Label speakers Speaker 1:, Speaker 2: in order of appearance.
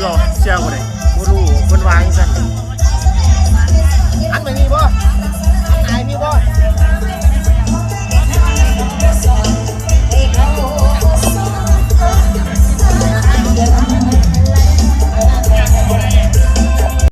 Speaker 1: คืเรา
Speaker 2: เชื่อบ่
Speaker 3: ได้บ่รู้เพิ่นวางซั่น